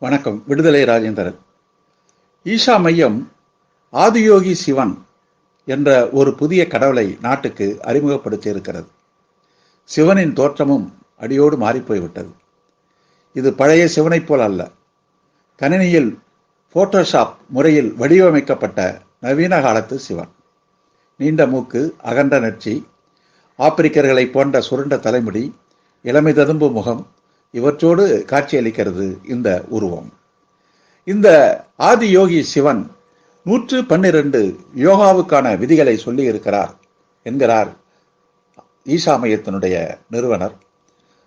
வணக்கம். விடுதலை ராஜேந்திரன். ஈஷா மையம் ஆதியோகி சிவன் என்ற ஒரு புதிய கடவுளை நாட்டுக்கு அறிமுகப்படுத்தி இருக்கிறது சிவனின் தோற்றமும் அடியோடு மாறிப்போய்விட்டது. இது பழைய சிவனைப் போல் அல்ல. கணினியில் போட்டோஷாப் முறையில் வடிவமைக்கப்பட்ட நவீன காலத்து சிவன். நீண்ட மூக்கு அகண்ட நெற்றி ஆப்பிரிக்கர்களைப் போன்ற சுருண்ட தலைமுடி இளமை ததும்பு முகம் இவற்றோடு காட்சியளிக்கிறது இந்த உருவம். இந்த ஆதி யோகி சிவன் நூற்று பன்னிரண்டு யோகாவுக்கான விதிகளை சொல்லி இருக்கிறார் என்கிறார் ஈசா மையத்தினுடைய நிறுவனர்.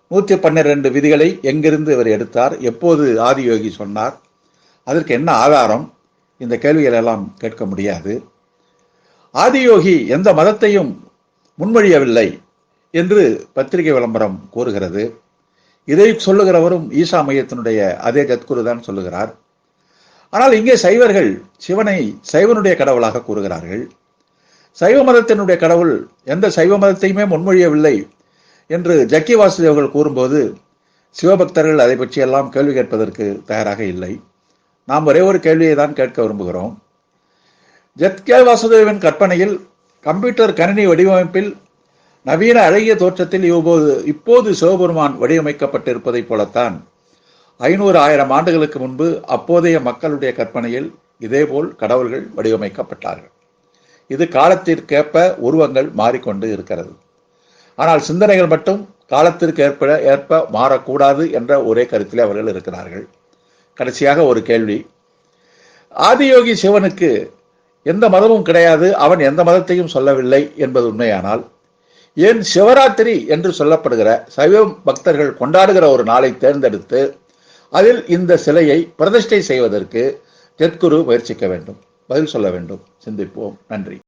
நூற்றி பன்னிரண்டு விதிகளை எங்கிருந்து இவர் எடுத்தார்? எப்போது ஆதியோகி சொன்னார்? அதற்கு என்ன ஆதாரம்? இந்த கேள்விகள் எல்லாம் கேட்க முடியாது. ஆதியோகி எந்த மதத்தையும் முன்மொழியவில்லை என்று பத்திரிகை விளம்பரம் கூறுகிறது. இதை சொல்லுகிறவரும் ஈசா மையத்தினுடைய அதே ஜத்குரு தான் சொல்லுகிறார். ஆனால் இங்கே சைவர்கள் சிவனை சைவனுடைய கடவுளாக கூறுகிறார்கள். சைவ மதத்தினுடைய கடவுள் எந்த சைவ மதத்தையுமே முன்மொழியவில்லை என்று ஜக்கி வாசுதேவர்கள் கூறும்போது சிவபக்தர்கள் அதை பற்றியெல்லாம் கேள்வி கேட்பதற்கு தயாராக இல்லை. நாம் ஒரே ஒரு கேள்வியை தான் கேட்க விரும்புகிறோம். ஜத்கே வாசுதேவன் கற்பனையில் கம்ப்யூட்டர் கணினி வடிவமைப்பில் நவீன அழகிய தோற்றத்தில் இப்போது இப்போது சிவபெருமான் வடிவமைக்கப்பட்டிருப்பதைப் போலத்தான் ஐநூறு ஆயிரம் ஆண்டுகளுக்கு முன்பு அப்போதைய மக்களுடைய கற்பனையில் இதேபோல் கடவுள்கள் வடிவமைக்கப்பட்டார்கள். இது காலத்திற்கேற்ப உருவங்கள் மாறிக்கொண்டு இருக்கிறது. ஆனால் சிந்தனைகள் மட்டும் காலத்திற்கு ஏற்ப ஏற்ப மாறக்கூடாது என்ற ஒரே கருத்தில் அவர்கள் இருக்கிறார்கள். கடைசியாக ஒரு கேள்வி. ஆதியோகி சிவனுக்கு எந்த மதமும் கிடையாது அவன் எந்த மதத்தையும் சொல்லவில்லை என்பது உண்மையானால் ஏன் சிவராத்திரி என்று சொல்லப்படுகிற சைவ பக்தர்கள் கொண்டாடுகிற ஒரு நாளை தேர்ந்தெடுத்து அதில் இந்த சிலையை பிரதிஷ்டை செய்வதற்கு தெற்குரு முயற்சிக்க வேண்டும். பதில் சொல்ல வேண்டும். சிந்திப்போம். நன்றி.